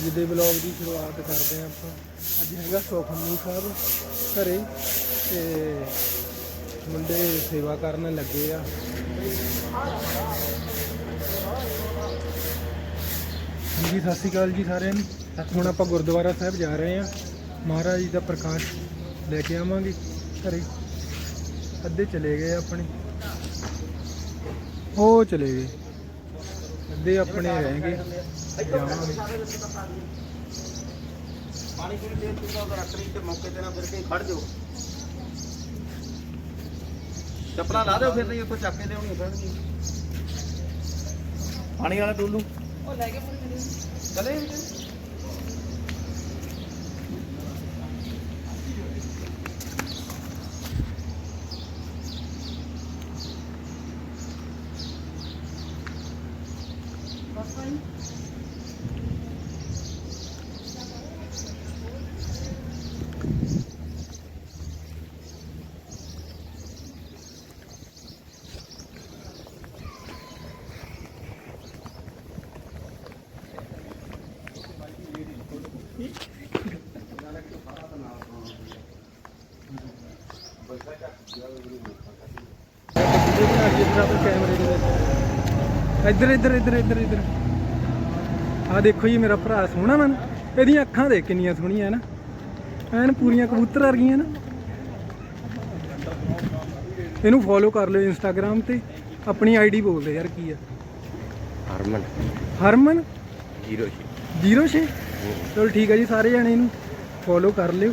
ਅੱਜ ਦੇ ਵਲੌਗ ਦੀ ਸ਼ੁਰੂਆਤ ਕਰਦੇ ਹਾਂ ਆਪਾਂ। ਅੱਜ ਹੈਗਾ ਸੁਖਮਨੀ ਸਾਹਿਬ ਘਰੇ ਤੇ ਮੁੰਡੇ ਸੇਵਾ ਕਰਨ ਲੱਗੇ ਆ। ਹਾਂਜੀ, ਸਤਿ ਸ਼੍ਰੀ ਅਕਾਲ ਜੀ ਸਾਰਿਆਂ ਨੂੰ। ਹੁਣ ਆਪਾਂ ਗੁਰਦੁਆਰਾ ਸਾਹਿਬ ਜਾ ਰਹੇ ਹਾਂ। ਮਹਾਰਾਜ ਜੀ ਦਾ ਪ੍ਰਕਾਸ਼ ਲੈ ਕੇ ਆਵਾਂਗੇ ਘਰੇ। ਅੱਧੇ ਚਲੇ ਗਏ ਆਪਣੇ। ਉਹ ਚਲੇ ਗਏ। ਅੱਧੇ ਆਪਣੇ ਰਹਿ ਗਏ। ਪਾਣੀ ਪੀਣ ਦੇ ਤੂੰ ਤਾਂ ਰੱਖਣੀ ਤੇ ਮੌਕੇ ਤੇ ਨਾ ਫਿਰ ਕੇ ਖੜ ਜਾਓ। ਚੱਪਲਾਂ ਲਾ ਦਿਓ ਫਿਰ ਨਹੀਂ ਉੱਥੋਂ ਚੱਕ ਕੇ ਲਿਆਉਣੀ ਪੈਣਗੀ ਪਾਣੀ ਵਾਲਾ ਡੋਲੂ। ਉਹ ਲੈ ਕੇ ਚਲੇ ਵੀਡੀਓ ਬਣਾ ਕੇ ਬਰਾਬਰ ਕੈਮਰੇ ਦੇ ਵਿੱਚ ਇੱਧਰ ਇੱਧਰ ਇੱਧਰ ਇੱਧਰ ਇੱਧਰ। ਆ ਦੇਖੋ ਜੀ ਮੇਰਾ ਭਰਾ ਸੋਹਣਾ ਮਨ ਇਹਦੀਆਂ ਅੱਖਾਂ ਦੇਖ ਕਿੰਨੀਆਂ ਸੋਹਣੀਆਂ ਨਾ ਐਨ ਪੂਰੀਆਂ ਕਬੂਤਰ ਵਰਗੀਆਂ ਨਾ ਇਹਨੂੰ ਫੋਲੋ ਕਰ ਲਿਓ ਇੰਸਟਾਗ੍ਰam ਤੇ। ਆਪਣੀ ਆਈਡੀ ਬੋਲਦੇ ਯਾਰ ਕੀ ਆ। ਹਰਮਨ। ਹਰਮਨ? ਜੀਰੋ 06 ਚਲੋ ਠੀਕ ਆ ਜੀ ਸਾਰੇ ਜਣੇ ਇਹਨੂੰ ਫੋਲੋ ਕਰ ਲਿਓ।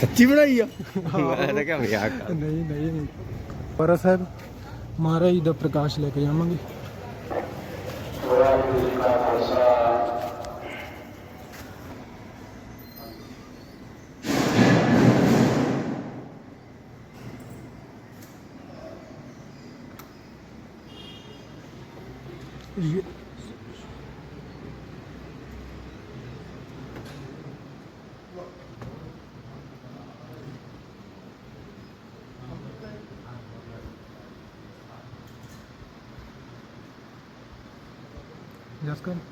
ਸੱਚੀ ਬਣਾਈ ਆ? ਮੈਂ ਤਾਂ ਕਿਹਾ ਮਜ਼ਾਕ ਨਹੀਂ ਨਹੀਂ। ਪਰਾ ਸਾਹਿਬ ਮਹਾਰਾਜ ਜੀ ਦਾ ਪ੍ਰਕਾਸ਼ ਲੈ ਕੇ ਜਾਵਾਂਗੇ। ਇਹ That's good.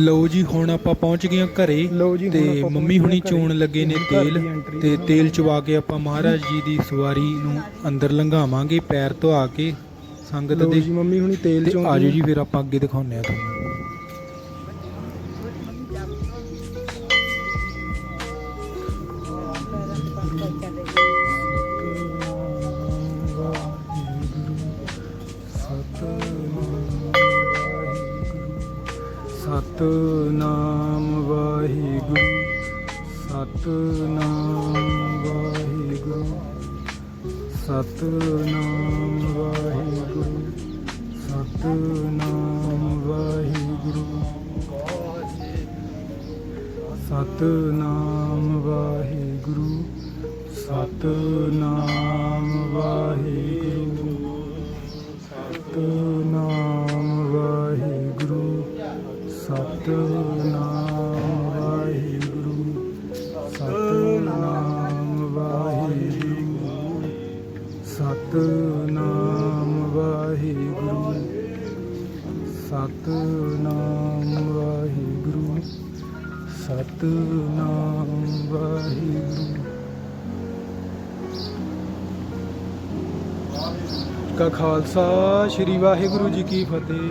ਲਓ ਜੀ ਹੁਣ ਆਪਾਂ ਪਹੁੰਚ ਗਏ ਹਾਂ ਘਰੇ ਲਓ ਜੀ, ਹੁਣ ਤੇ ਆਪਾਂ ਮੰਮੀ ਪਹੁੰਚ ਹੁਣੀ ਗਏ ਚੋਣ। ਲੱਗੇ ਨੇ ਤੇਲ entry ਤੇ ਤੇਲ ਚਵਾ ਕੇ ਆਪਾਂ ਮਹਾਰਾਜ ਜੀ ਦੀ ਸਵਾਰੀ ਨੂੰ ਅੰਦਰ ਲੰਘਾਵਾਂਗੇ ਪੈਰ ਧਵਾ ਕੇ ਸੰਗਤ ਲਓ ਦੇ ਜੀ ਮੰਮੀ ਹੁਣੀ ਤੇਲ ਤੇ ਚੋਂ ਆਜੋ ਜੀ ਫਿਰ ਆਪਾਂ ਅੱਗੇ ਦਿਖਾਉਂਦੇ ਆ ਤੁਹਾਨੂੰ। ਸਤਨਾਮ ਵਾਹਿਗੁਰੂ ਸਤਨਾਮ ਵਾਹਿਗੁਰੂ ਸਤਨਾਮ ਵਾਹਿਗੁਰੂ ਸਤਨਾਮ ਵਾਹਿਗੁਰੂ ਸਤਨਾਮ ਵਾਹਿਗੁਰੂ ਕਾ ਖਾਲਸਾ, ਸ੍ਰੀ ਵਾਹਿਗੁਰੂ ਜੀ ਕੀ ਫਤਿਹ।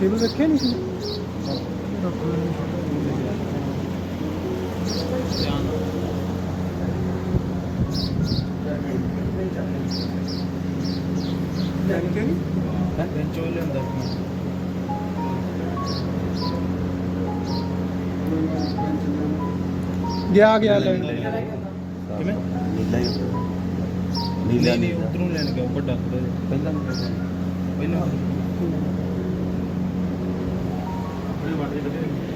टेबल रखे नहीं गया गया नीला नीला। उतरू लेने का बड़ा पहला पहला something to do.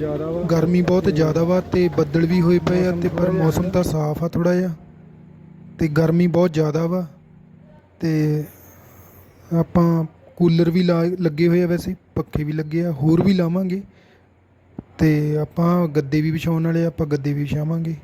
ਜ਼ਿਆਦਾ ਵਾ। ਗਰਮੀ ਬਹੁਤ ਜ਼ਿਆਦਾ ਵਾ ਤੇ ਬੱਦਲ ਵੀ ਹੋਏ ਪਏ ਆ ਤੇ ਪਰ ਮੌਸਮ ਤਾਂ ਸਾਫ਼ ਆ ਥੋੜਾ ਜਿਹਾ। ਤੇ ਗਰਮੀ ਬਹੁਤ ਜ਼ਿਆਦਾ ਵਾ। ਤੇ ਆਪਾਂ ਕੂਲਰ ਵੀ ਲਾ ਲੱਗੇ ਹੋਏ ਆ ਵੈਸੇ ਪੱਖੇ ਵੀ ਲੱਗੇ ਆ ਹੋਰ ਵੀ ਲਾਵਾਂਗੇ। ਤੇ ਆਪਾਂ ਗੱਦੇ ਵੀ ਵਿਛਾਉਣ ਵਾਲੇ ਆਪਾਂ ਗੱਦੇ ਵੀ ਵਿਛਾਵਾਂਗੇ।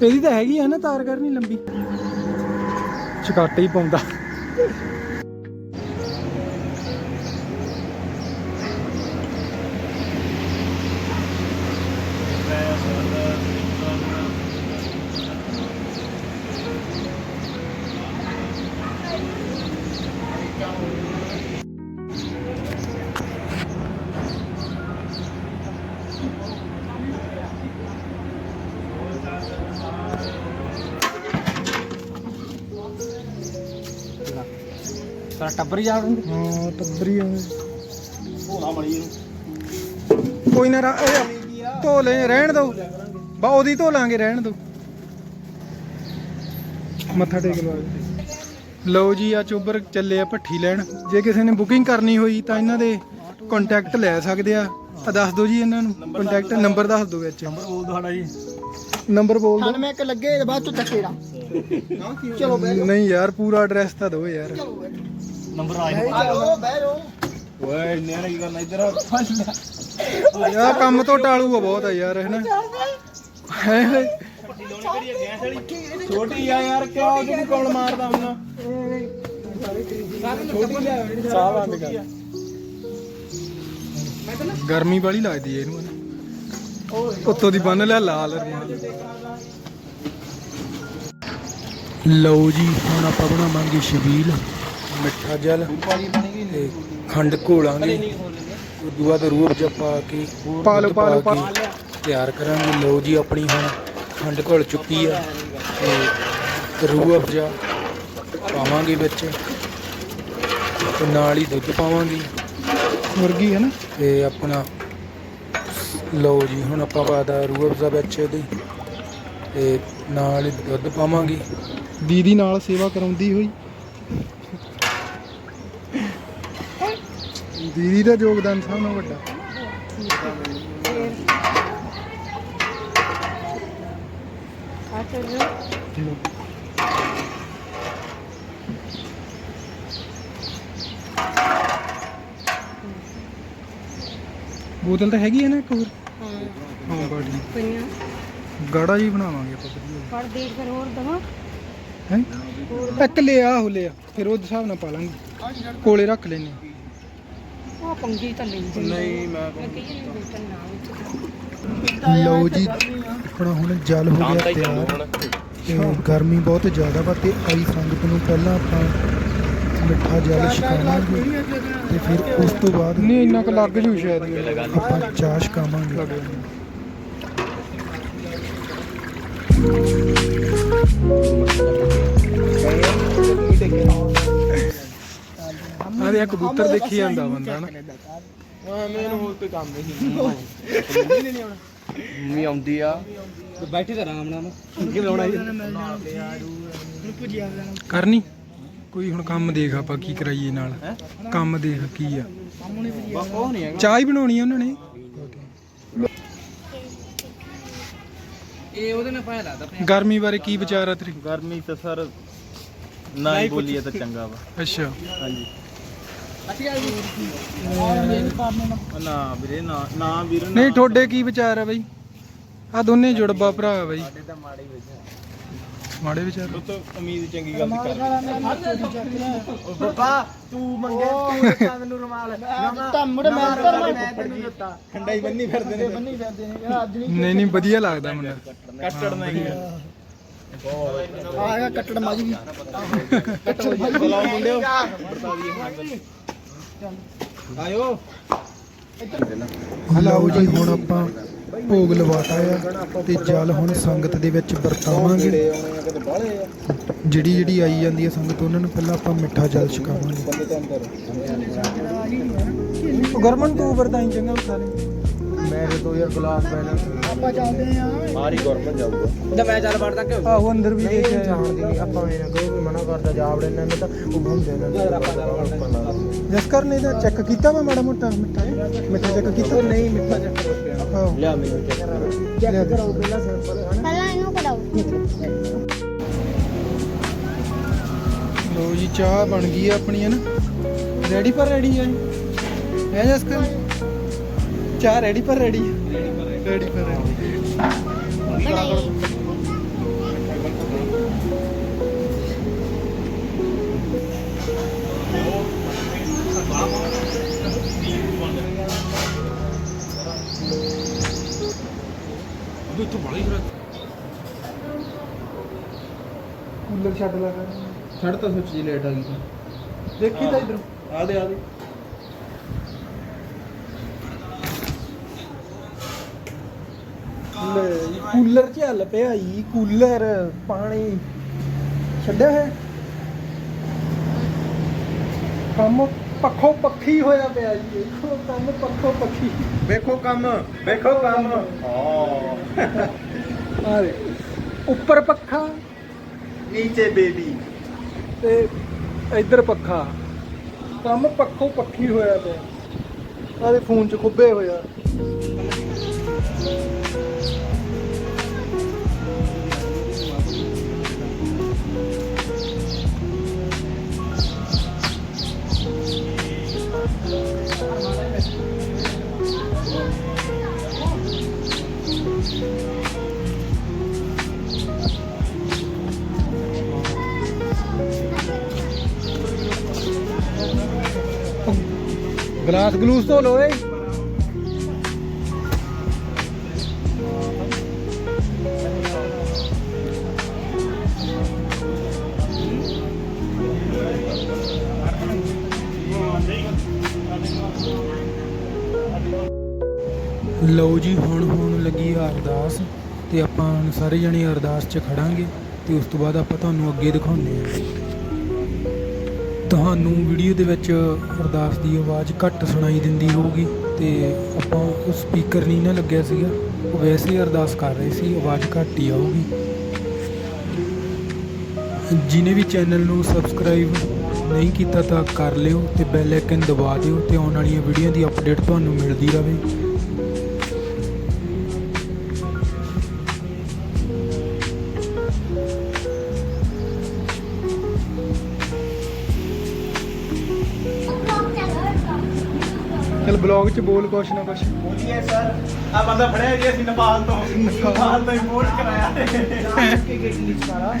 ਇਹਦੀ ਤਾਂ ਹੈਗੀ ਆ ਨਾ ਤਾਰ ਕਰਨੀ ਲੰਬੀ। ਚਕਾਟੇ ਹੀ ਪਾਉਂਦਾ। ਟੱਬਰ ਹੀ ਜਾ ਰਹੇ ਹਾਂ ਟੱਬਰੀ ਆ। ਭੋਲਾ ਮਲੀ ਨੂੰ ਕੋਈ ਨਾ ਰਾ- ਇਹ ਧੋ ਲੈ ਰਹਿਣ ਦੋ। ਬਾ ਉਹਦੀ ਧੋ ਲਾਂਗੇ ਰਹਿਣ ਦੋ। ਮੱਥਾ ਟੇਕ ਲਓ ਲਓ ਜੀ ਆ ਚੋਬਰ ਚੱਲੇ ਆ ਭੱਠੀ ਲੈਣ। ਜੇ ਕਿਸੇ ਨੇ ਬੁਕਿੰਗ ਕਰਨੀ ਹੋਈ ਤਾਂ ਇਹਨਾਂ ਦੇ ਕੰਟੈਕਟ ਲੈ ਸਕਦੇ ਆ। ਆ ਦੱਸ ਦਿਓ ਜੀ ਇਹਨਾਂ ਨੂੰ ਕੰਟੈਕਟ ਨੰਬਰ ਦੱਸ ਦਿਓ ਵਿੱਚ। ਨੰਬਰ ਬੋਲ ਤੁਹਾਡਾ ਜੀ। ਨੰਬਰ ਬੋਲ ਦਿਓ। ਮੈਂ ਇੱਕ ਲੱਗੇ ਤੇ ਬਾਅਦ ਚ ਚਲੋ ਨਹੀਂ ਯਾਰ ਪੂਰਾ ਐਡਰੈਸ ਤਾਂ ਦਿਓ ਯਾਰ। ਨੰਬਰ ਆਇਆ ਬਹਿ ਜਾਓ ਓਏ ਇੰਨੇ ਨੇ ਕੀ ਕਰਨਾ ਇੱਧਰ? ਯਾਰ ਕੰਮ ਤੋਂ ਟਾਲੂ ਆ ਬਹੁਤ ਆ ਯਾਰ ਹੈ ਨਾ ਛੋਟੀ ਆ ਯਾਰ ਕਿਉਂ ਉਹਨੂੰ ਕੌਣ ਮਾਰਦਾ ਹੁੰਦਾ? ਸਾਹ ਬੰਦ ਕਰ। ਗਰਮੀ ਵਾਲੀ ਲੱਗਦੀ ਹੈ ਇਹਨੂੰ ਉੱਤੋਂ ਦੀ ਬੰਨ ਲਿਆ ਲਾਲ ਰਮਾਲ ਲਓ ਜੀ ਹੁਣ ਆਪਾਂ ਬਣਾਵਾਂਗੇ ਛਬੀਲ ਮਿੱਠਾ ਜਲ ਤੇ ਖੰਡ ਘੋਲਾਂਗੇ ਉਦੋਂ ਬਾਅਦ ਰੂਹ ਅਫਜ਼ਾ ਪਾ ਕੇ ਪਾ ਲਓ ਪਾ ਲਓ ਪਾ ਤਿਆਰ ਕਰਾਂਗੇ। ਲਓ ਜੀ ਆਪਣੀ ਹੁਣ ਖੰਡ ਘੁਲ ਚੁੱਕੀ ਆ ਤੇ ਰੂਹ ਅਫਜ਼ਾ ਪਾਵਾਂਗੇ ਵਿੱਚ। ਤੇ ਨਾਲ ਹੀ ਦੁੱਧ ਪਾਵਾਂਗੇ। ਮੁਰਗੀ ਹੈ ਨਾ? ਤੇ ਆਪਣਾ ਲਓ ਜੀ ਹੁਣ ਆਪਾਂ ਪਾਦਾ ਰੂਹ ਅਫਜ਼ਾ ਵਿੱਚ ਇਹਦੇ। ਤੇ ਨਾਲ ਹੀ ਦੁੱਧ ਪਾਵਾਂਗੇ। ਦੀਦੀ ਨਾਲ ਸੇਵਾ ਕਰਾਉਂਦੀ ਹੋਈ। ਦੀਦੀ ਦਾ ਯੋਗਦਾਨ ਸਭ ਨਾਲੋਂ ਵੱਡਾ। ਬੋਤਲ ਤਾਂ ਹੈਗੀ ਹੈ ਨਾ ਇੱਕ ਹੋਰ? ਹਾਂ। ਬਾੜੀ ਪਈਆਂ। ਗਾੜਾ ਜੀ ਬਣਾਵਾਂਗੇ ਆਪਾਂ ਵਧੀਆ ਦੇਖ ਫਿਰ ਹੋਰ ਦਵਾ? ਹੈ? ਇੱਕ ਲਿਆ ਹੋ ਲਿਆ। ਫਿਰ ਉਹ ਹਿਸਾਬ ਨਾਲ ਪਾ ਲਾਂਗੇ। ਕੋਲੇ ਰੱਖ ਲੈਨੇ ਉਹ ਪੰਗੀ ਤਾਂ ਲਈ ਜਾਂਦੀ ਨਹੀਂ ਮੈਂ ਮੈਂ ਕਹੀ ਨਹੀਂ ਬੇਟਨ ਨਾ ਵਿੱਚ ਲਓ ਜੀ ਆਪਣਾ ਹੁਣ ਜਲ ਹੋ ਗਿਆ ਤਿਆਰ। ਤੇ ਗਰਮੀ ਬਹੁਤ ਜ਼ਿਆਦਾ ਵਾ ਤੇ ਆਈ ਸੰਗਤ ਨੂੰ ਪਹਿਲਾਂ ਆਪਾਂ ਮਿੱਠਾ ਜਲ ਛਕਾਵਾਂਗੇ ਤੇ ਫਿਰ ਉਸ ਤੋਂ ਬਾਅਦ ਨਹੀਂ ਇੰਨਾ ਕੁ ਲੱਗ ਜੂ ਸ਼ਾਇਦ। ਆਪਾਂ ਚਾਹ ਛਕਾਵਾਂਗੇ। ਆਹ ਦੇ ਕਬੂਤਰ ਦੇਖੀ ਜਾਂਦਾ ਬੰਦਾ ਨਾ। ਹਾਂ ਮੈਨੂੰ ਹੋਰ ਕੋਈ ਕੰਮ ਨਹੀਂ ਮੰਮੀ ਆਉਂਦੀ ਆ। ਬੈਠੀ ਤਾਂ ਆਰਾਮ ਨਾਲ। ਕਿਵੇਂ ਆਉਣਾ ਜੀ? ਕਰਨੀ? ਕੋਈ ਹੁਣ ਕੰਮ ਦੇਖ ਆਪਾਂ ਕੀ ਕਰਾਈਏ ਨਾਲ। ਕੰਮ ਦੇਖ ਕੀ ਆ। ਉਹ ਨਹੀਂ ਹੈਗਾ। ਚਾਹ ਹੀ ਬਣਾਉਣੀ ਆ ਉਹਨਾਂ ਨੇ। ਇਹ ਉਹਦੇ ਨਾਲ ਪਾਇਆ ਲੱਗਦਾ ਗਰਮੀ ਬਾਰੇ ਕੀ ਵਿਚਾਰ ਆ ਤੇਰੀ? ਗਰਮੀ ਤਾਂ ਸਰ ਨਾ ਹੀ ਬੋਲੀਏ ਤਾਂ ਚੰਗਾ ਵਾ। ਅੱਛਾ। ਹਾਂਜੀ। ਨਾ ਵੀਰੇ ਨਾ ਨਾ ਵੀਰ ਨਾ ਨਹੀਂ ਤੁਹਾਡੇ ਕੀ ਵਿਚਾਰ ਆ ਬਈ? ਆ ਦੋਨੇ ਜੁੜਵਾ ਭਰਾ ਆ ਬਈ। ਮਾੜੇ ਵਿਚਾਰ। ਉਹ ਤਾਂ ਉਮੀਦ ਚੰਗੀ ਗੱਲ ਦੀ ਕਰ ਬੱਪਾ ਤੂੰ ਮੰਗਿਆ ਤੂੰ ਮੈਨੂੰ ਰੁਮਾਲ। ਤਾਂ ਮੁੜੇ ਮੈਂ ਤਾਂ ਮੈਂ ਤੈਨੂੰ ਦਿੱਤਾ। ਖੰਡਾ ਹੀ ਬੰਨੀ ਫਿਰਦੇ ਨੇ ਬੰਨੀ ਫਿਰਦੇ ਨੇ ਯਾਰ ਅੱਜ ਨਹੀਂ ਨਹੀਂ ਨਹੀਂ ਵਧੀਆ ਲੱਗਦਾ ਮੁੰਡਾ। ਕੱਟੜ ਨਹੀਂ ਆ ਗਿਆ ਕੱਟੜ ਵੀ ਕੱਟੜ ਵੀ ਬੁਲਾਓ ਮੁੰਡਿਓ ਆਇਓ। ਲਓ ਜੀ ਹੁਣ ਆਪਾਂ ਭੋਗ ਲਵਾਤਾ ਆ ਤੇ ਜਲ ਹੁਣ ਸੰਗਤ ਦੇ ਵਿੱਚ ਵਰਤਾਵਾਂਗੇ। ਜਿਹੜੀ ਜਿਹੜੀ ਆਈ ਜਾਂਦੀ ਹੈ ਸੰਗਤ ਉਹਨਾਂ ਨੂੰ ਪਹਿਲਾਂ ਆਪਾਂ ਮਿੱਠਾ ਜਲ ਛਕਾਵਾਂਗੇ। ਗਰਮਨ ਤੂੰ ਵਰਦਾਈ ਚੰਗਾ ਸਾਰੇ ਮੇਰੇ ਤੋਂ ਯਾਰ ਗਲਾਸ ਪੈਣਾ ਆਪਾਂ ਚੱਲਦੇ ਆ। ਸਾਰੀ ਗਵਰਨਮੈਂਟ ਜਾਊਗਾ। ਤਾਂ ਮੈਂ ਚੱਲ ਵੜਦਾ ਕਿ ਆਹੋ ਅੰਦਰ ਵੀ ਜਾਣਦੀ ਨਹੀਂ ਆਪਾਂ ਇਹਨਾਂ ਕੋਈ ਵੀ ਮਨਾ ਕਰਦਾ ਜਾਵੜੇ ਇਹਨਾਂ ਨੇ ਤਾਂ ਉਹ ਹੁੰਦੇ ਨੇ। ਆਪਾਂ ਚੱਲ ਜਸਕਰ ਨੇ ਤਾਂ ਚੈੱਕ ਕੀਤਾ ਮੈਂ ਮਾੜਾ ਮੋਟਾ ਮਿੱਠਾ ਮਿੱਠਾ ਚੈੱਕ ਕੀਤਾ? ਨਹੀਂ ਮਿੱਠਾ ਚੱਕ ਆਹੋ ਲਿਆ ਮੈਨੂੰ ਚੱਕ ਲਿਆ ਦੇ। ਕਰੋ ਪਹਿਲਾਂ ਸੈਂਪਲ ਹਨਾ ਪਹਿਲਾਂ ਇਹਨੂੰ ਕਢਾਓ। ਲੋ ਜੀ ਚਾਹ ਬਣ ਗਈ ਆ ਆਪਣੀ ਹੈ ਨਾ? ਰੈਡੀ ਪਰ ਰੈਡੀ ਹੈ ਹੈ ਜਸਕਰ ਚਾਹ ਰੈਡੀ ਪਰ ਰੈਡੀ ਰੈਡੀ ਪਰ ਰੈਡੀ ਬਣਾਈ ਕੂਲਰ ਛੱਡ ਲਾ ਕਰ। ਛੱਡ ਤਾਂ ਸੱਚ ਜੀ ਲੇਟ ਆ ਗਈ ਤਾਂ। ਦੇਖੀ ਤਾਂ ਇਧਰ। ਆ ਦੇ ਆ ਦੇ। ਕੂਲਰ ਚੱਲ ਪਿਆ ਜੀ ਕੂਲਰ ਪਾਣੀ। ਛੱਡਿਆ ਹੈ? ਕੰਮ ਪੱਖੋਂ ਪੱਖੀ ਹੋਇਆ ਪਿਆ ਜੀ ਦੇਖੋ ਕੰਮ ਪੱਖੋਂ ਪੱਖੀ। ਵੇਖੋ ਕੰਮ ਵੇਖੋ ਕੰਮ। ਆ ਦੇ ਉੱਪਰ ਪੱਖਾ ਨੀਚੇ ਬੇਬੀ। ਤੇ ਇੱਧਰ ਪੱਖਾ। ਕੰਮ ਪੱਖੋਂ ਪੱਖੀ ਹੋਇਆ ਪਿਆ। ਆਦੇ ਫੋਨ 'ਚ ਖੁੱਬੇ ਹੋਇਆ। ਗਲਾਸ ਗਲੂਸ ਧੋ ਲੋ ਏ ਲਓ ਜੀ, ਹੁਣ ਹੁਣ ਲੱਗੀ ਆ ਅਰਦਾਸ ਤੇ ਆਪਾਂ ਸਾਰੇ ਜਣੇ ਅਰਦਾਸ 'ਚ ਖੜਾਂਗੇ ਤੇ ਉਸ ਤੋਂ ਬਾਅਦ ਆਪਾਂ ਤੁਹਾਨੂੰ ਅੱਗੇ ਦਿਖਾਉਂਦੇ ਹਾਂ। ਤੁਹਾਨੂੰ ਵੀਡੀਓ ਦੇ ਵਿੱਚ ਅਰਦਾਸ ਦੀ ਆਵਾਜ਼ ਘੱਟ ਸੁਣਾਈ ਦਿੰਦੀ ਹੋਊਗੀ ਤੇ ਆਪਾਂ ਉਹ ਸਪੀਕਰ ਨਹੀਂ ਨਾ ਲੱਗਿਆ ਸੀਗਾ, ਉਹ ਵੈਸੇ ਹੀ ਅਰਦਾਸ ਕਰ ਰਹੇ ਸੀ, ਆਵਾਜ਼ ਘੱਟ ਹੀ ਆਊਗੀ। ਜਿਨੇ ਵੀ ਚੈਨਲ ਨੂੰ ਸਬਸਕ੍ਰਾਈਬ ਨਹੀਂ ਕੀਤਾ ਤਾਂ ਕਰ ਲਿਓ ਤੇ ਬੈਲ ਆਈਕਨ ਦਬਾ ਦਿਓ ਤੇ ਆਉਣ ਵਾਲੀਆਂ ਵੀਡੀਓ ਦੀ ਅਪਡੇਟ ਤੁਹਾਨੂੰ ਮਿਲਦੀ ਰਹੇ ਬਲੌਗ 'ਚ ਬੋਲ ਕੁਛ ਨਾ ਕੁਛ। ਬੋਲੀਏ ਸਰ। ਆ ਬੰਦਾ ਫੜਿਆ ਜੀ ਅਸੀਂ ਨੇਪਾਲ ਤੋਂ। ਨੇਪਾਲ ਤੋਂ ਇੰਪੋਰਟ ਕਰਾਇਆ ਕੇ ਗੇਟ ਲਿਖ ਸਾਰਾ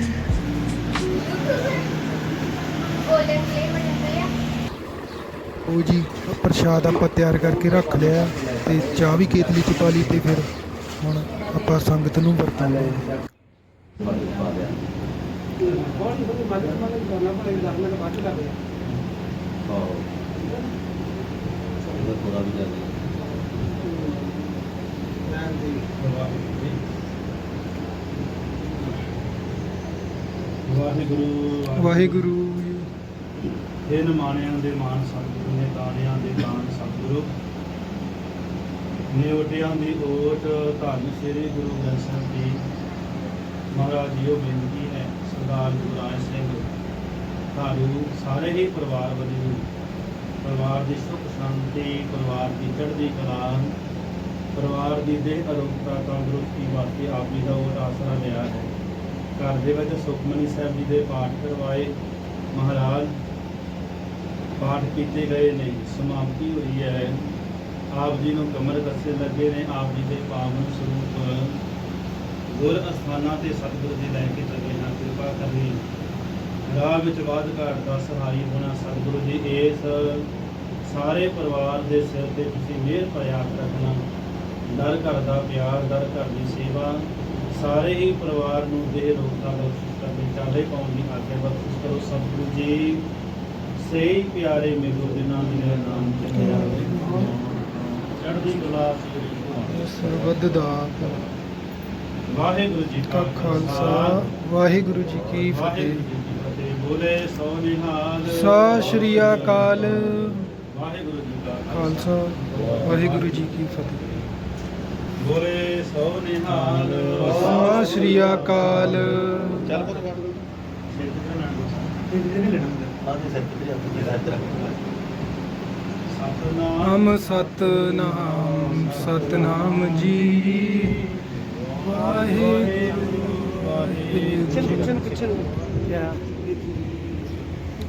ਗੋਲਡਨ ਪਲੇ ਬਟਨ ਤੇ ਉਹ ਜੀ ਪ੍ਰਸ਼ਾਦ ਆਪਾਂ ਤਿਆਰ ਕਰਕੇ ਰੱਖ ਲਿਆ ਤੇ ਚਾਹ ਵੀ ਕੇਤਲੀ ਚ ਪਾ ਲਈ ਤੇ ਫਿਰ ਹੁਣ ਆਪਾਂ ਸੰਗਤ ਨੂੰ ਵਰਤਾਂਗੇ। ਵਾਹਿਗੁਰੂ ਵਾਹਿਗੁਰੂ। ਇਹ ਨਿਮਾਣਿਆਂ ਦੇ ਮਾਨ ਸਤਿਗੁਰੂ ਨੇ ਤਾਰਿਆਂ ਦੇ ਦਾਨ ਸਤਿਗੁਰੂ। ਨਿਉਟਿਆਂ ਦੀ ਓਟ ਧੰਨ ਸ੍ਰੀ ਗੁਰੂ ਗ੍ਰੰਥ ਸਾਹਿਬ ਜੀ। ਮਹਾਰਾਜ ਜੀਓ ਬੇਨਤੀ ਹੈ ਸਰਦਾਰ ਗੁਰਰਾਜ ਸਿੰਘ ਤੁਹਾਨੂੰ ਸਾਰੇ ਹੀ ਪਰਿਵਾਰ ਵੱਲੋਂ ਪਰਿਵਾਰ ਦੀ ਸੁਖ ਸ਼ਾਂਤੀ, ਪਰਿਵਾਰ ਦੀ ਚੜ੍ਹਦੀ ਕਲਾ, ਪਰਿਵਾਰ ਦੀ ਦੇਹ ਅਰੋਗਤਾ ਤੰਦਰੁਸਤੀ ਵਾਸਤੇ ਆਪ ਜੀ ਦਾ ਉਹ ਆਸਰਾ ਲਿਆ ਹੈ। ਘਰ ਦੇ ਵਿੱਚ ਸੁਖਮਨੀ ਸਾਹਿਬ ਜੀ ਦੇ ਪਾਠ ਕਰਵਾਏ। ਮਹਾਰਾਜ, ਪਾਠ ਕੀਤੇ ਗਏ ਨੇ, ਸਮਾਪਤੀ ਹੋਈ ਹੈ। ਆਪ ਜੀ ਨੂੰ ਕਮਰ ਕੱਸੇ ਲੱਗੇ ਨੇ, ਆਪ ਜੀ ਦੇ ਪਾਵਨ ਸਰੂਪ ਗੁਰ ਅਸਥਾਨਾਂ ਤੇ ਸਤਿਗੁਰੂ ਜੀ ਲੈ ਕੇ ਚੱਲੇ ਹਾਂ ਕਿਰਪਾ ਕਰਨੀ। ਰਾਹ ਵਿੱਚ ਵਾਦ ਘਾਟ ਦਾ ਸਹਾਈ ਹੋਣਾ ਸਤਿਗੁਰੂ ਜੀ ਇਸ ਸਾਰੇ ਪਰਿਵਾਰ ਦੇ ਸਿਰ ਤੇ ਤੁਸੀਂ ਮਿਹਰ ਭਰਿਆ ਰੱਖਣਾ। ਦਰ ਘਰ ਦਾ ਪਿਆਰ ਦਰ ਘਰ ਦੀ ਸੇਵਾ ਸਾਰੇ ਹੀ ਪਰਿਵਾਰ ਨੂੰ ਦੇਹ ਰੋਗਤਾ ਬਖਸ਼ਿਸ਼ ਕਰਕੇ ਚਾਲੇ ਪਾਉਣ ਦੀ ਆਗਿਆ ਬਖਸ਼ਿਸ਼ ਕਰੋ ਸਤਿਗੁਰੂ ਜੀ। ਸਹੀ ਪਿਆਰੇ ਮੇਗੋ ਦਿਨਾਂ ਦੇ ਨਾਮ ਚੜ੍ਹਦੀ ਕਲਾ ਸਰਬੱਤ ਦਾ ਵਾਹਿਗੁਰੂ ਜੀ ਕਾ ਖਾਲਸਾ ਵਾਹਿਗੁਰੂ ਜੀ ਕੀ ਫਤਿਹ। ਬੋਲੇ ਸੋ ਨਿਹਾਲ। ਸਤਿ ਸ਼੍ਰੀ ਅਕਾਲ। ਵਾਹਿਗੁਰੂ ਜੀ ਕਾ ਖਾਲਸਾ। ਵਾਹਿਗੁਰੂ ਜੀ ਕੀ ਫਤਿਹ। ਬੋਲੇ ਸੋ ਨਿਹਾਲ। ਸਤਿ ਸ਼੍ਰੀ ਅਕਾਲ। ਚੱਲ ਪੁੱਤ। ਕੱਢ ਦੋ ਸਿਰ ਤੇ ਨਾ ਇਹ ਨਹੀਂ ਲੈਣਾ। ਆਦੇ ਸਿਰ ਤੇ ਜਾ ਕੇ ਇੱਧਰ ਸਤਨਾਮ। ਸਤਨਾਮ ਸਤਨਾਮ ਜੀ। ਵਾਹਿਗੁਰੂ। ਚਲ ਵਾਹਿਗੁਰੂ। ਪਿੱਛੇ ਨੂੰ ਪਿੱਛੇ ਨੂੰ ਯਾ ਪਿੱਛੇ ਨੂੰ ਕਰ ਬਤਾ ਹੋਰ ਪਿੱਛੇ ਨੂੰ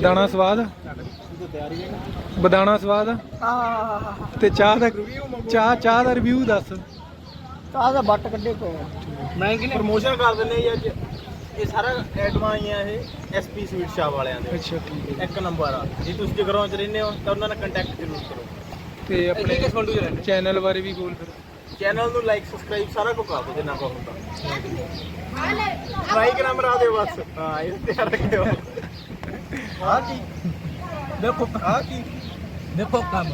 ਬਦਾਣਾ ਸਵਾਦ? ਬਦਾਣਾ ਸਵਾਦ? ਆ? ਤੇ ਚਾਹ ਦਾ ਚਾਹ ਚਾਹ ਦਾ ਰਿਵਿਊ ਦੱਸ। ਆਹ ਦਾ ਬੱਟ ਕੱਢੇ ਕੋ ਮੈਂ ਕਿ ਪ੍ਰਮੋਸ਼ਨ ਕਰ ਜੀ ਅੱਜ। ਇਹ ਸਾਰਾ ਐਟਮਾਂ ਆਈਆਂ ਇਹ ਐਸਪੀ ਸਵੀਟ ਸ਼ਾਪ ਵਾਲਿਆਂ ਦੇ। ਅੱਛਾ ਠੀਕ ਹੈ ਇੱਕ ਨੰਬਰ ਆ। ਜੇ ਤੁਸੀਂ ਜਗਰਾਉਂ ਚ ਰਹਿੰਦੇ ਹੋ ਤਾਂ ਉਹਨਾਂ ਨਾਲ ਕੰਟੈਕਟ ਜ਼ਰੂਰ ਕਰੋ। ਤੇ ਆਪਣੇ ਚੈਨਲ ਬਾਰੇ ਵੀ ਬੋਲ ਫਿਰ। ਚੈਨਲ ਨੂੰ ਲਾਈਕ ਸਬਸਕ੍ਰਾਈਬ ਸਾਰਾ ਕੁਝ ਕਰ ਦਿਓ ਜਿੰਨਾ ਕੁ ਹੁੰਦਾ ਲਾਈਕ ਨਾ ਮਰਾ ਦਿਓ ਬਸ। ਹਾਂ ਇਹ ਧਿਆਨ ਰੱਖਿਓ। ਹਾਂ ਕੀ ਦੇਖੋ ਹਾਂ ਕੀ ਦੇਖੋ ਕੰਮ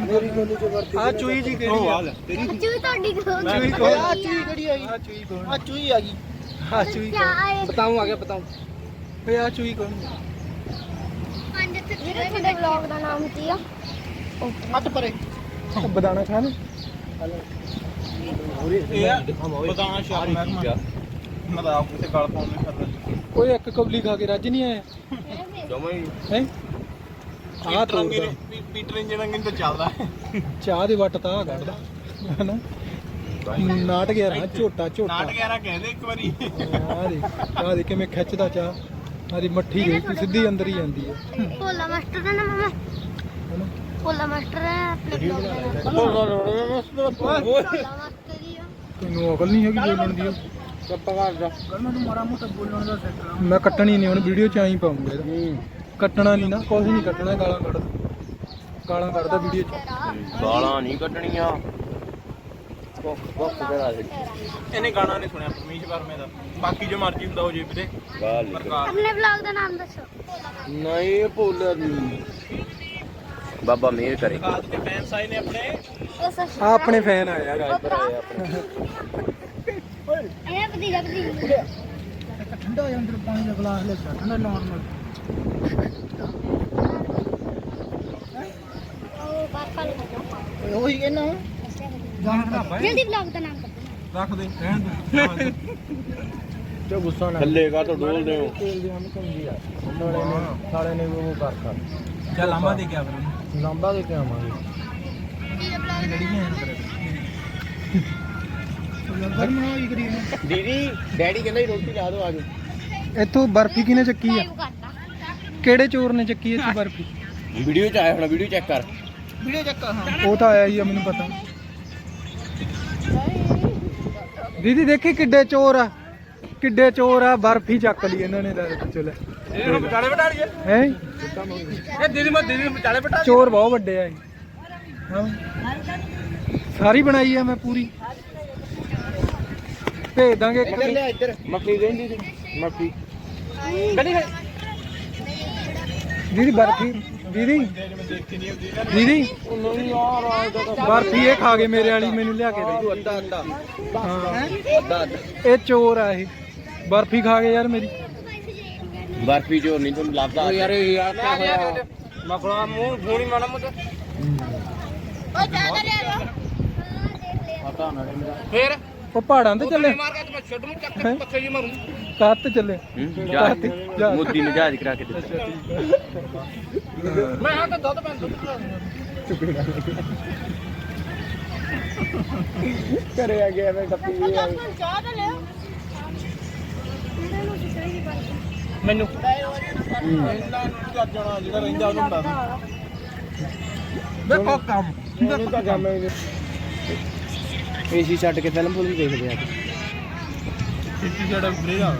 ਮੇਰੀ ਗੋਲੀ ਚ ਵਰਤੀ ਆ ਚੂਈ ਜੀ ਕਿਹੜੀ ਆ? ਤੇਰੀ। ਚੂਈ ਤੁਹਾਡੀ ਕੋਲ ਚੂਈ ਆ ਕੋਲ ਚੂਈ ਕਿਹੜੀ ਹੈਗੀ ਆ ਚੂਈ ਕੋਣ? ਆ ਚੂਈ ਆ ਗਈ ਆ ਚੂਈ ਆਏ? ਬਤਾਉਂ ਆ ਗਿਆ ਬਤਾਉਂ ਓਏ ਆ ਚੂਈ ਕੋਣ? ਪੰਜ ਤੇ ਵੀਰੇ ਤੁਹਾਡੇ ਵਲੌਗ ਦਾ ਨਾਮ ਕੀ ਆ? ਹੱਟ ਪਰੇ। ਬਦਾਣਾ ਖਾਣ। ਬਦਾਨਾ ਸ਼ਾਪ ਮਹਿਕਮਾ। ਮੈਂ ਤਾਂ ਆਪ ਕਿਤੇ ਗਲ ਪਾਉਣ ਨਹੀਂ ਕਰਦਾ। ਓਏ ਇੱਕ ਕਬਲੀ ਖਾ ਕੇ ਰੱਜ ਨਹੀਂ ਆਇਆ। ਜਮਾ ਹੀ। ਹੈ? ਆ ਤੋੜਦਾ ਪੀਟਰ ਇੰਜਨ ਅੰਗਨ ਤਾਂ ਚੱਲਦਾ। ਚਾਹ ਦੇ ਵੱਟ ਤਾਂ ਆ ਕੱਢਦਾ ਹਨਾ? ਨਾਟ ਗਿਆ ਰਾਂ ਝੋਟਾ ਝੋਟਾ। ਨਾਟ 11 ਕਹਿੰਦੇ ਇੱਕ ਵਾਰੀ। ਆ ਦੇ ਆ ਦੇ ਕਿਵੇਂ ਖਿੱਚਦਾ ਚਾਹ। ਆਦੀ ਮੱਠੀ ਗਈ ਤੀ ਸਿੱਧੀ ਅੰਦਰ ਹੀ ਜਾਂਦੀ ਹੈ। ਭੋਲਾ ਮਾਸਟਰ ਦਾ ਨਾਮ ਮਮਾ। ਭੋਲਾ ਮਾਸਟਰ ਹੈ ਆਪਣੇ ਭੋਲਾ ਮਾਸਟਰ ਹੀ ਆ। ਤੈਨੂੰ ਅਕਲ ਨਹੀਂ ਹੈਗੀ ਬੋਲਣ ਦੀ ਕੱਪਾ ਕਰਦਾ ਮੈਨੂੰ ਮਾੜਾ ਮੋਟਾ ਬੋਲਣ ਦਾ ਸਿੱਖ ਮੈਂ ਕੱਟਣੀ ਨਹੀਂ ਹੁਣ ਵੀਡੀਓ ਚ ਆਈ ਪਾਉਂਗਾ ਇਹਦਾ। ਕੱਟਣਾ ਨਹੀਂ ਨਾ ਕੁਝ ਨਹੀਂ ਕੱਟਣਾ ਗਾਲਾਂ ਕੱਢ ਗਾਲਾਂ ਕੱਢਦਾ ਵੀਡੀਓ ਚ। ਗਾਲਾਂ ਨਹੀਂ ਕੱਢਣੀਆਂ। ਕੋਕ ਕੋਕ ਕਿਹੜਾ ਹੈ? ਇਹਨੇ ਗਾਣਾ ਨਹੀਂ ਸੁਣਿਆ ਪਰਮੇਸ਼ ਵਰਮੇ ਦਾ। ਬਾਕੀ ਜੋ ਮਰਜ਼ੀ ਹੁੰਦਾ ਹੋ ਜੇ ਵੀਰੇ ਗਾਲ ਪ੍ਰਕਾਰ ਆਪਣੇ ਵਲੌਗ ਦਾ ਨਾਮ ਦੱਸੋ। ਨਹੀਂ ਭੁੱਲ ਬਾਬਾ ਮਿਹਰ ਕਰੇ। ਕਾਦ ਦੇ ਫੈਨਸ ਆਏ ਨੇ ਆਪਣੇ। ਉਸ ਆ ਆਪਣੇ ਫੈਨ ਆ ਯਾਰ ਇਹ ਭਤੀਜਾ ਭਤੀਜਾ ਠੰਡਾ ਹੋ ਜਾਂਦਾ ਪਾਣੀ ਦਾ ਗਲਾਸ ਲੈ ਕੇ ਠੰਡਾ ਨਾਰਮਲ ਉਹ ਬਾਪਾ ਲਗਾ ਉਹੀ ਕਹਿਣਾ ਜਲਦੀ ਵਲੌਗ ਦਾ ਨਾਮ ਦੱਸੋ। ਰੱਖ ਦੇ ਰਹਿਣ ਦੇ। ਤੇ ਗੁੱਸਾ ਨਾ ਥੱਲੇ ਕਾ ਤੋਂ ਡੋਲਦੇ ਹੋ? ਤੇਲ ਦੀ ਹਮ ਕੰਗੀ ਆ। ਨਾਲੇ ਨੇ ਸਾਲੇ ਨੇ ਉਹ ਕਰਤਾ। ਚੱਲ ਆਂਬਾ ਦੇ ਕੇ ਆ ਫਿਰ ਲੰਬਾ ਦੇ ਕੇ ਆਵਾਂਗੇ। ਦੀਦੀ ਡੈਡੀ ਕਹਿੰਦਾ ਸੀ ਰੋਟੀ ਲਾ ਦਿਓ ਆਜੋ ਇੱਥੋਂ ਬਰਫੀ ਕਿਨੇ ਚੱਕੀ ਆ? ਕਿਹੜੇ ਚੋਰ ਨੇ ਚੱਕੀ ਇੱਥੋਂ ਬਰਫੀ? ਵੀਡੀਓ ਚ ਆਇਆ ਹੋਣਾ ਵੀਡੀਓ ਚੈੱਕ ਕਰ। ਵੀਡੀਓ ਚੱਕ ਹਾਂ। ਉਹ ਤਾਂ ਆਇਆ ਹੀ ਆ ਮੈਨੂੰ ਪਤਾ। ਦੀਦੀ ਦੇਖੀ ਕਿੱਡੇ ਚੋਰ ਆ। ਕਿੱਡੇ ਚੋਰ ਆ ਬਰਫੀ ਚੱਕ ਲਈ ਇਹਨਾਂ ਨੇ ਲੈ ਪਿੱਛੇ ਲੈ ਇਹਨੂੰ ਬਟਾਲੇ ਬਟਾਲੀਏ ਹੈ? ਇਹ ਦੀਦੀ ਮੈਂ ਦੀਦੀ ਨੂੰ ਬਟਾਲੇ ਬਟਾ ਚੋਰ ਬਹੁਤ ਵੱਡੇ ਆ ਇਹ। ਹਾਂ। ਸਾਰੀ ਬਣਾਈ ਆ ਮੈਂ ਪੂਰੀ। ਭੇਜ ਦਾਂਗੇ ਇੱਕ ਇੱਧਰ ਲਿਆ ਇੱਧਰ। ਮੱਕੀ ਗਈ ਦੀਦੀ ਮੱਕੀ। ਕਦੀ ਦੀਦੀ ਬਰਫੀ। ਦੀਦੀ। ਦੀਦੀ। ਬਰਫੀ ਇਹ ਖਾ ਗਏ ਮੇਰੇ ਵਾਲੀ ਮੈਨੂੰ ਲਿਆ ਕੇ ਦੇ ਅੱਧਾ ਅੱਧਾ। ਹਾਂ। ਅੱਧਾ ਅੱਧਾ। ਇਹ ਚੋਰ ਆ ਇਹ। ਬਰਫੀ ਖਾ ਗਏ ਯਾਰ ਮੇਰੀ। ਬਰਫੀ ਜੋ ਨਹੀਂ ਤੁਹਾਨੂੰ ਲੱਭਦਾ ਯਾਰ ਯਾਰ ਕਿਆ ਹੋਇਆ। ਮਕੜਾ ਮੂੰਹ ਫੋਣੀ ਮਾਣਾ ਮੁੱਤ ਉਹ ਜ਼ਿਆਦਾ ਲੈ ਲਓ ਪਤਾ ਨਾ ਫੇਰ। ਉਹ ਪਹਾੜਾਂ ਤੇ ਚੱਲੇ। ਮਾਰ ਕੇ ਮੈਂ ਛੱਡ ਨੂੰ ਚੱਕ ਹੈਂ? ਪੱਥੇ ਜੀ ਮਾਰੂ। ਕਾਹ ਤੇ ਚੱਲੇ। ਮੋਦੀ ਨੇ ਜਹਾਜ਼ ਕਰਾ ਕੇ ਦਿੱਤਾ। ਮੈਂ ਹਾਂ ਤਾਂ ਦੁੱਧ ਪੈਂ ਦੁੱਧ ਘਰੇ ਆ ਗਿਆ ਮੈਂ ਟੱਪੀ ਦਸ ਇਹਨਾਂ ਮੈਨੂੰ। ਇਹਨਾਂ ਨੂੰ ਜਾਣਾ ਜਿਹੜਾ ਰਹਿੰਦਾ ਉਹਨੂੰ ਹੁੰਦਾ ਦੇਖੋ ਕੰਮ। ਉਹਨੇ ਤਾਂ ਕੰਮ ਏਸੀ ਛੱਡ ਕੇ ਫਿਲਮ ਫੁਲਮ ਦੇਖਦੇ ਆ। ਕਿੱਥੇ ਜਿਹੜਾ ਵੀਰੇ ਦਾ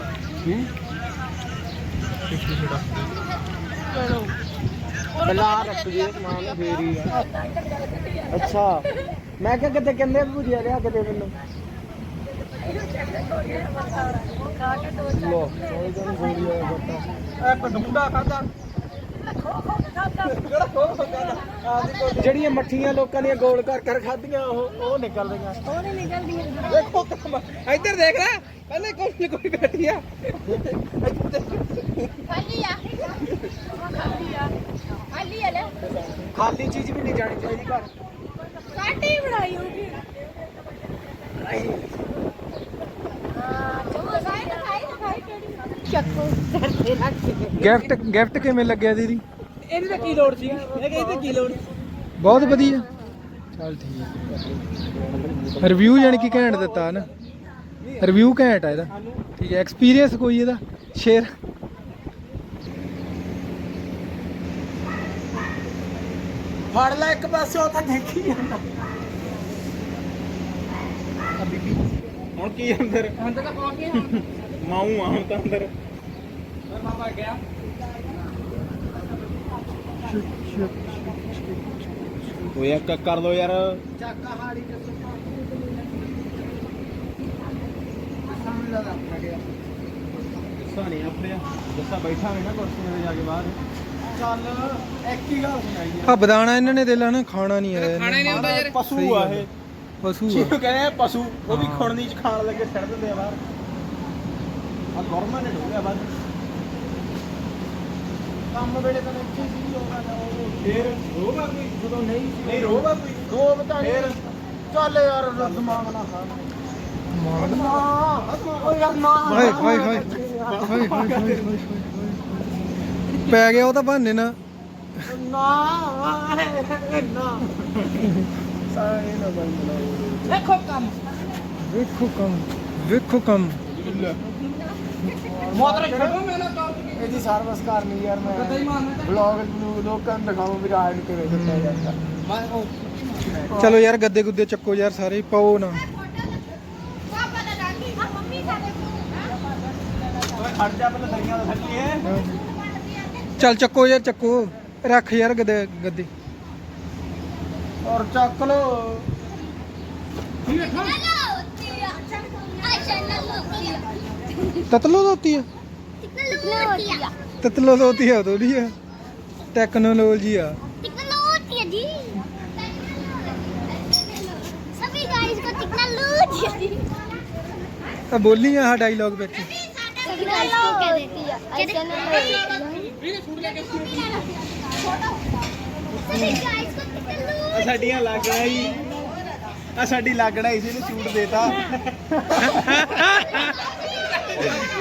ਬਲਾ ਰੱਖ ਜੀ ਸਮਾਨ ਫੇਰ ਹੀ ਆ। ਅੱਛਾ। ਮੈਂ ਕਿਹਾ ਕਿਤੇ ਕਹਿੰਦੇ ਭੁਜੀਆ ਲਿਆ ਕੇ ਦੇ ਮੈਨੂੰ। ਲੋ ਕੋਈ ਜਨ ਗੋਲੀ ਆ ਬੱਤਾ ਇੱਕ ਡੁੰਡਾ ਖਾਦਾ ਜਿਹੜੀਆਂ ਮੱਠੀਆਂ ਲੋਕਾਂ ਦੀਆਂ ਗੋਲ ਕਰ ਕਰ ਖਾਧੀਆਂ ਉਹ ਉਹ ਨਿਕਲ ਰਹੀਆਂ ਉਹ ਨਹੀਂ ਨਿਕਲਦੀ ਦੇਖੋ ਕੰਮ। ਇੱਧਰ ਦੇਖ ਲੈ। ਪਹਿਲੇ ਕੋਈ ਕੋਈ ਬੈਠੀ ਆ। ਖਾਲੀ ਆ। ਖਾਲੀ ਆ ਖਾਲੀ ਆ ਲੈ ਖਾਲੀ ਚੀਜ਼ ਵੀ ਨਹੀਂ ਜਾਣੀ ਚਾਹੀਦੀ ਘਰ। ਸਾਡੀ ਬਣਾਈ ਹੋਗੀ ਹਾਂ ਚਲੋ ਸਾਈ ਖਾਈ ਖਾਈ ਕਿਹੜੀ। ਚੱਕੋ ਕਰਦੇ ਰੱਖ ਗਿਫਟ ਗਿਫਟ ਕਿਵੇਂ ਲੱਗਿਆ ਦੀਦੀ? ਇਹਦੀ ਤਾਂ ਕੀ ਲੋੜ ਸੀ? ਇਹ ਕਹਿੰਦੀ ਕੀ ਲੋੜ ਬਹੁਤ ਵਧੀਆ। ਚਲ ਠੀਕ ਰਿਵਿਊ ਜਾਨੀ ਕਿ ਘੈਂਟ ਦਿੱਤਾ ਨਾ। ਰਿਵਿਊ ਘੈਂਟ ਆ ਇਹਦਾ। ਠੀਕ ਹੈ ਐਕਸਪੀਰੀਅੰਸ ਕੋਈ ਇਹਦਾ? ਸ਼ੇਰ ਫੜ ਲੈ ਇੱਕ ਪਾਸੇ ਉਹ ਤਾਂ ਦੇਖੀ ਜਾਂਦਾ। ਹੁਣ ਕੀ ਅੰਦਰ? ਅੰਦਰ ਤਾਂ ਪਹੁੰਚ ਗਏ ਹੁਣ ਮਾਊ ਆ ਹੁਣ ਤਾਂ ਅੰਦਰ। ਮਾਮਾ ਗਿਆ? ਓਏ ਇੱਕ ਕਰ ਦੋ ਯਾਰ। ਗੁੱਸਾ ਨਹੀਂ ਆਪਣੇ। ਗੁੱਸਾ ਬੈਠਾ ਹੋਵੇ ਨਾ ਕੁਰਸੀ ਤੇ ਜਾ ਕੇ ਬਾਹਰ। ਚੱਲ ਇੱਕ ਹੀ ਗੱਲ ਸੁਣਾਈ ਆ। ਬਦਾਨਾ ਇਹਨਾਂ ਨੇ ਦੇ ਲੈਣਾ ਖਾਣਾ ਨਹੀਂ ਆਇਆ ਖਾਣਾ ਹੀ ਨਹੀਂ ਹੁੰਦਾ ਯਾਰ। ਪਸ਼ੂ ਆ ਇਹ। ਪਸ਼ੂ ਆ। ਜਿਹਨੂੰ ਕਹਿੰਦੇ ਆ ਪਸ਼ੂ ਉਹ ਵੀ। ਖੁਣਨੀ ਚ ਖਾਣ ਲੱਗੇ ਛੱਡ ਦਿੰਦੇ ਆ ਬਾਹਰ। ਆ ਗਵਰਨਮੈਂਟ ਹੋ ਗਿਆ ਬਾਅਦ ਕੰਮ ਵੇਲੇ ਤਾਂ ਇੱਥੇ ਸੀ ਹੋਗਾ ਜਾਂ ਉਹ ਫੇਰ ਰੋਗਾ ਕੋਈ? ਜਦੋਂ ਨਹੀਂ ਸੀ। ਨਹੀਂ ਰੋਗਾ ਕੋਈ? ਰੋਗ ਤਾਂ ਫੇਰ? ਚੱਲ ਯਾਰ ਰੱਦ ਮੰਗਣਾ ਖਾ ਪੈ ਗਿਆ ਉਹ ਤਾਂ ਬਹਾਨੇ ਨਾ ਨਾ। ਵੇਖੋ ਕੰਮ। ਵੇਖੋ ਕੰਮ ਵੇਖੋ ਕੰਮ। ਇਹਦੀ ਸਰਵਿਸ ਕਰਨੀ ਯਾਰ ਮੈਂ। ਬਲੌਗ ਨੂੰ ਲੋਕਾਂ ਨੂੰ ਦਿਖਾਵਾਂ ਵੀ ਰਾਜ ਕਿਵੇਂ ਕੀਤਾ ਜਾਂਦਾ। ਮੈਂ ਉਹ ਚਲੋ ਯਾਰ ਗੱਦੇ ਗੁੱਦੇ ਚੱਕੋ ਯਾਰ ਸਾਰੇ ਪਾਓ ਨਾ। ਆ ਖੜ ਜਾ ਪਹਿਲਾਂ ਦਰੀਆਂ ਦਾ ਚੱਲ ਚੱਕੋ ਯਾਰ ਚੱਕੋ। ਰੱਖ ਯਾਰ ਗੱਦੇ ਗੱਦੇ। ਔਰ ਚੱਕ ਲੋ ਤਤਲੋ ਦੋਤੀ ਹੈ टेक्नोलॉजी टेक्नोलॉजी है थोड़ी है टेक्नोलॉजी है टेक्नोलॉजी है जी सभी गाइस को टेक्नोलॉजी है बोलनी है हां डायलॉग पे सभी गाइस को कह देती है ऐसा ना ਵੀਰੇ ਛੁੱਟ ਲੈ ਕੇ ਛੋਟਾ ਸਭੀ ਗਾਇਸ ਕੋ टेक्नोलॉजी ਸਾਡੀਆਂ ਲੱਗਣਾ ਜੀ ਆ ਸਾਡੀ ਲੱਗਣਾ ਇਸੇ ਨੂੰ ਛੂਟ ਦੇਤਾ